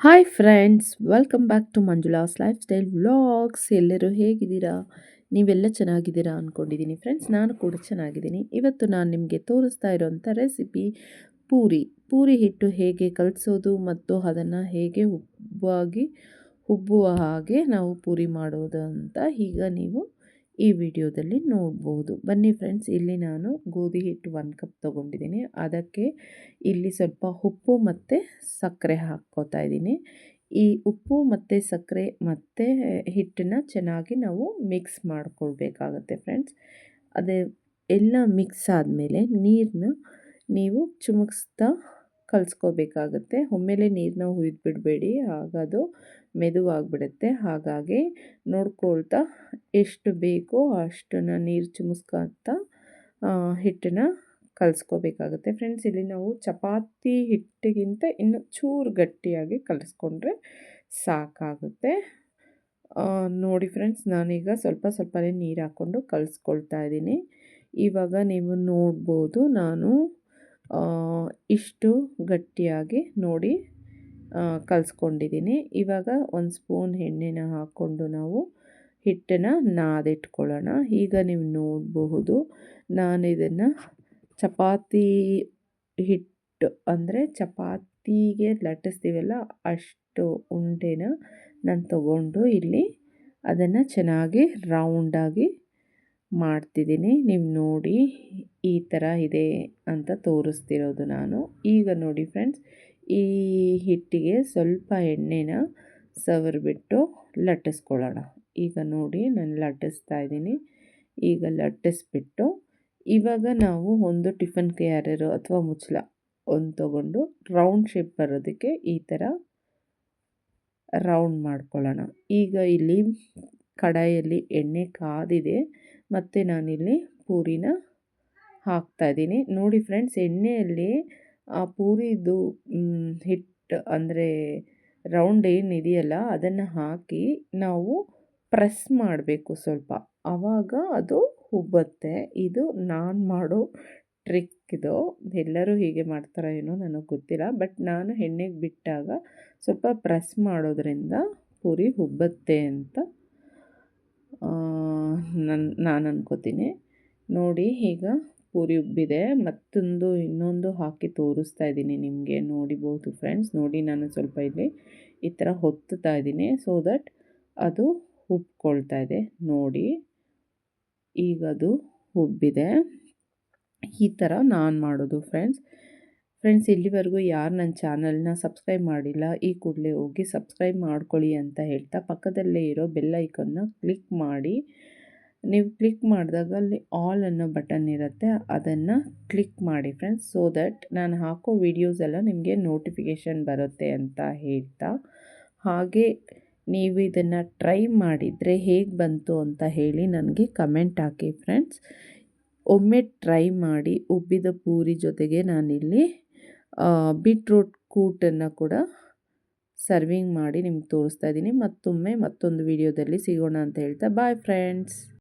Hi friends welcome back to Manjula's lifestyle vlogs ಎಲ್ಲರೂ ಹೇಗಿದ್ದೀರಾ? ನೀವೆಲ್ಲ ಚೆನ್ನಾಗಿದ್ದೀರಾ ಅಂದ್ಕೊಂಡಿದ್ದೀನಿ ಫ್ರೆಂಡ್ಸ್ ನಾನು ಕೂಡ ಚೆನ್ನಾಗಿದ್ದೀನಿ. ಇವತ್ತು ನಾನು ನಿಮಗೆ ತೋರಿಸ್ತಾ ಇರೋಂಥ ರೆಸಿಪಿ ಪೂರಿ. ಪೂರಿ ಹಿಟ್ಟು ಹೇಗೆ ಕಲಿಸೋದು ಮತ್ತು ಅದನ್ನು ಹೇಗೆ ಉಬ್ಬಾಗಿ ಉಬ್ಬುವ ಹಾಗೆ ನಾವು ಪೂರಿ ಮಾಡೋದು ಅಂತ ಈಗ ನೀವು ಈ ವಿಡಿಯೋದಲ್ಲಿ ನೋಡ್ಬೋದು. ಬನ್ನಿ ಫ್ರೆಂಡ್ಸ್, ಇಲ್ಲಿ ನಾನು ಗೋಧಿ ಹಿಟ್ಟು ಒಂದು ಕಪ್ ತೊಗೊಂಡಿದ್ದೀನಿ. ಅದಕ್ಕೆ ಇಲ್ಲಿ ಸ್ವಲ್ಪ ಉಪ್ಪು ಮತ್ತು ಸಕ್ಕರೆ ಹಾಕ್ಕೋತಾ ಇದ್ದೀನಿ. ಈ ಉಪ್ಪು ಮತ್ತು ಸಕ್ಕರೆ ಮತ್ತು ಹಿಟ್ಟನ್ನ ಚೆನ್ನಾಗಿ ನಾವು ಮಿಕ್ಸ್ ಮಾಡ್ಕೊಳ್ಬೇಕಾಗತ್ತೆ ಫ್ರೆಂಡ್ಸ್. ಅದೇ ಎಲ್ಲ ಮಿಕ್ಸ್ ಆದಮೇಲೆ ನೀರನ್ನ ನೀವು ಚುಮುಕ್ಸ್ತಾ ಕಲಿಸ್ಕೋಬೇಕಾಗತ್ತೆ. ಒಮ್ಮೆಲೆ ನೀರನ್ನ ಹುಯ್ದು ಬಿಡಬೇಡಿ ಆಗದು ಮೆದುವಾಗಿಬಿಡುತ್ತೆ. ಹಾಗಾಗಿ ನೋಡ್ಕೊಳ್ತಾ ಎಷ್ಟು ಬೇಕೋ ಅಷ್ಟನ್ನು ನೀರು ಚುಮಿಸ್ಕೊತಾ ಹಿಟ್ಟನ್ನು ಕಲಿಸ್ಕೋಬೇಕಾಗುತ್ತೆ. ಫ್ರೆಂಡ್ಸ್, ಇಲ್ಲಿ ನಾವು ಚಪಾತಿ ಹಿಟ್ಟಿಗಿಂತ ಇನ್ನು ಚೂರು ಗಟ್ಟಿಯಾಗಿ ಕಲಿಸ್ಕೊಂಡ್ರೆ ಸಾಕಾಗುತ್ತೆ. ನೋಡಿ ಫ್ರೆಂಡ್ಸ್, ನಾನೀಗ ಸ್ವಲ್ಪ ಸ್ವಲ್ಪನೇ ನೀರು ಹಾಕ್ಕೊಂಡು ಕಲಿಸ್ಕೊಳ್ತಾ ಇದ್ದೀನಿ. ಇವಾಗ ನೀವು ನೋಡ್ಬೋದು, ನಾನು ಇಷ್ಟು ಗಟ್ಟಿಯಾಗಿ ನೋಡಿ ಕಲಿಸ್ಕೊಂಡಿದ್ದೀನಿ. ಇವಾಗ ಒಂದು ಸ್ಪೂನ್ ಎಣ್ಣೆನ ಹಾಕ್ಕೊಂಡು ನಾವು ಹಿಟ್ಟನ್ನು ನಾದಿಟ್ಕೊಳ್ಳೋಣ. ಈಗ ನೀವು ನೋಡಬಹುದು ನಾನು ಇದನ್ನು ಚಪಾತಿ ಹಿಟ್ಟು ಅಂದರೆ ಚಪಾತಿಗೆ ಲಟ್ಟಿಸ್ತೀವಲ್ಲ, ಅಷ್ಟು ಉಂಡೆನ ನಾನು ತಗೊಂಡು ಇಲ್ಲಿ ಅದನ್ನು ಚೆನ್ನಾಗಿ ರೌಂಡಾಗಿ ಮಾಡ್ತಿದ್ದೀನಿ. ನೀವು ನೋಡಿ ಈ ಥರ ಇದೆ ಅಂತ ತೋರಿಸ್ತಿರೋದು ನಾನು. ಈಗ ನೋಡಿ ಫ್ರೆಂಡ್ಸ್, ಈ ಹಿಟ್ಟಿಗೆ ಸ್ವಲ್ಪ ಎಣ್ಣೆನ ಸವರ್ಬಿಟ್ಟು ಲಟ್ಟಿಸ್ಕೊಳ್ಳೋಣ. ಈಗ ನೋಡಿ ನಾನು ಲಟ್ಟಿಸ್ತಾ ಇದ್ದೀನಿ. ಈಗ ಲಟ್ಟಿಸ್ಬಿಟ್ಟು ಇವಾಗ ನಾವು ಒಂದು ಟಿಫನ್ ಕ್ಯಾರಿಯರ್ ಅಥವಾ ಮುಚ್ಚಲ ಒಂದು ತಗೊಂಡು ರೌಂಡ್ ಶೇಪ್ ಬರೋದಕ್ಕೆ ಈ ಥರ ರೌಂಡ್ ಮಾಡ್ಕೊಳ್ಳೋಣ. ಈಗ ಇಲ್ಲಿ ಕಡಾಯಲ್ಲಿ ಎಣ್ಣೆ ಕಾದಿದೆ. ಮತ್ತು ನಾನಿಲ್ಲಿ ಪೂರಿನ ಹಾಕ್ತಾಯಿದ್ದೀನಿ ನೋಡಿ ಫ್ರೆಂಡ್ಸ್ ಎಣ್ಣೆಯಲ್ಲಿ ಆ ಪೂರಿದು ಹಿಟ್ಟು ಅಂದರೆ ರೌಂಡ್ ಏನಿದೆಯಲ್ಲ ಅದನ್ನು ಹಾಕಿ ನಾವು ಪ್ರೆಸ್ ಮಾಡಬೇಕು ಸ್ವಲ್ಪ. ಆವಾಗ ಅದು ಉಬ್ಬತ್ತೆ ಇದು ನಾನು ಮಾಡೋ ಟ್ರಿಕ್ ಇದು. ಎಲ್ಲರೂ ಹೀಗೆ ಮಾಡ್ತಾರೋ ಏನೋ ನನಗೆ ಗೊತ್ತಿಲ್ಲ. ಬಟ್ ನಾನು ಎಣ್ಣೆಗೆ ಬಿಟ್ಟಾಗ ಸ್ವಲ್ಪ ಪ್ರೆಸ್ ಮಾಡೋದ್ರಿಂದ ಪೂರಿ ಉಬ್ಬತ್ತೆ ಅಂತ ನನ್ನ ನಾನು ಅನ್ಕೋತೀನಿ. ನೋಡಿ ಈಗ ಪೂರಿ ಉಬ್ಬಿದೆ. ಮತ್ತೊಂದು, ಇನ್ನೊಂದು ಹಾಕಿ ತೋರಿಸ್ತಾ ಇದ್ದೀನಿ ನಿಮಗೆ. ನೋಡಿಬೋದು ಫ್ರೆಂಡ್ಸ್ ನೋಡಿ ನಾನು ಸ್ವಲ್ಪ ಇಲ್ಲಿ ಈ ಥರ ಹೊತ್ತುತ್ತಾ ಇದ್ದೀನಿ. ಸೊ ದಟ್ ಅದು ಉಬ್ಕೊಳ್ತಾ ಇದೆ. ನೋಡಿ ಈಗ ಅದು ಉಬ್ಬಿದೆ. ಈ ಥರ ನಾನು ಮಾಡೋದು ಫ್ರೆಂಡ್ಸ್ ಫ್ರೆಂಡ್ಸ್ ಇಲ್ಲಿವರೆಗೂ ಯಾರು ನನ್ನ ಚಾನಲ್ನ ಸಬ್ಸ್ಕ್ರೈಬ್ ಮಾಡಿಲ್ಲ, ಈ ಕೂಡಲೇ ಹೋಗಿ ಸಬ್ಸ್ಕ್ರೈಬ್ ಮಾಡ್ಕೊಳ್ಳಿ ಅಂತ ಹೇಳ್ತಾ ಪಕ್ಕದಲ್ಲೇ ಇರೋ ಬೆಲ್ ಕ್ಲಿಕ್ ಮಾಡಿ. ನೀವು ಕ್ಲಿಕ್ ಮಾಡಿದಾಗ ಅಲ್ಲಿ ಆಲ್ ಅನ್ನೋ ಬಟನ್ ಇರುತ್ತೆ. ಅದನ್ನು ಕ್ಲಿಕ್ ಮಾಡಿ ಫ್ರೆಂಡ್ಸ್ ಸೊ ದಟ್ ನಾನು ಹಾಕೋ ವಿಡಿಯೋಸ್ ಎಲ್ಲ ನಿಮಗೆ ನೋಟಿಫಿಕೇಷನ್ ಬರುತ್ತೆ ಅಂತ ಹೇಳ್ತಾ. ಹಾಗೆ ನೀವು ಇದನ್ನು ಟ್ರೈ ಮಾಡಿದರೆ ಹೇಗೆ ಬಂತು ಅಂತ ಹೇಳಿ ನನಗೆ ಕಮೆಂಟ್ ಹಾಕಿ ಫ್ರೆಂಡ್ಸ್ ಒಮ್ಮೆ ಟ್ರೈ ಮಾಡಿ ಉಬ್ಬಿದ ಪೂರಿ ಜೊತೆಗೆ ನಾನಿಲ್ಲಿ ಬೀಟ್ರೂಟ್ ಕೂಟನ್ನು ಕೂಡ ಸರ್ವಿಂಗ್ ಮಾಡಿ ನಿಮ್ಗೆ ತೋರಿಸ್ತಾ ಇದ್ದೀನಿ. ಮತ್ತೊಮ್ಮೆ ಮತ್ತೊಂದು ವಿಡಿಯೋದಲ್ಲಿ ಸಿಗೋಣ ಅಂತ ಹೇಳ್ತಾ. Bye friends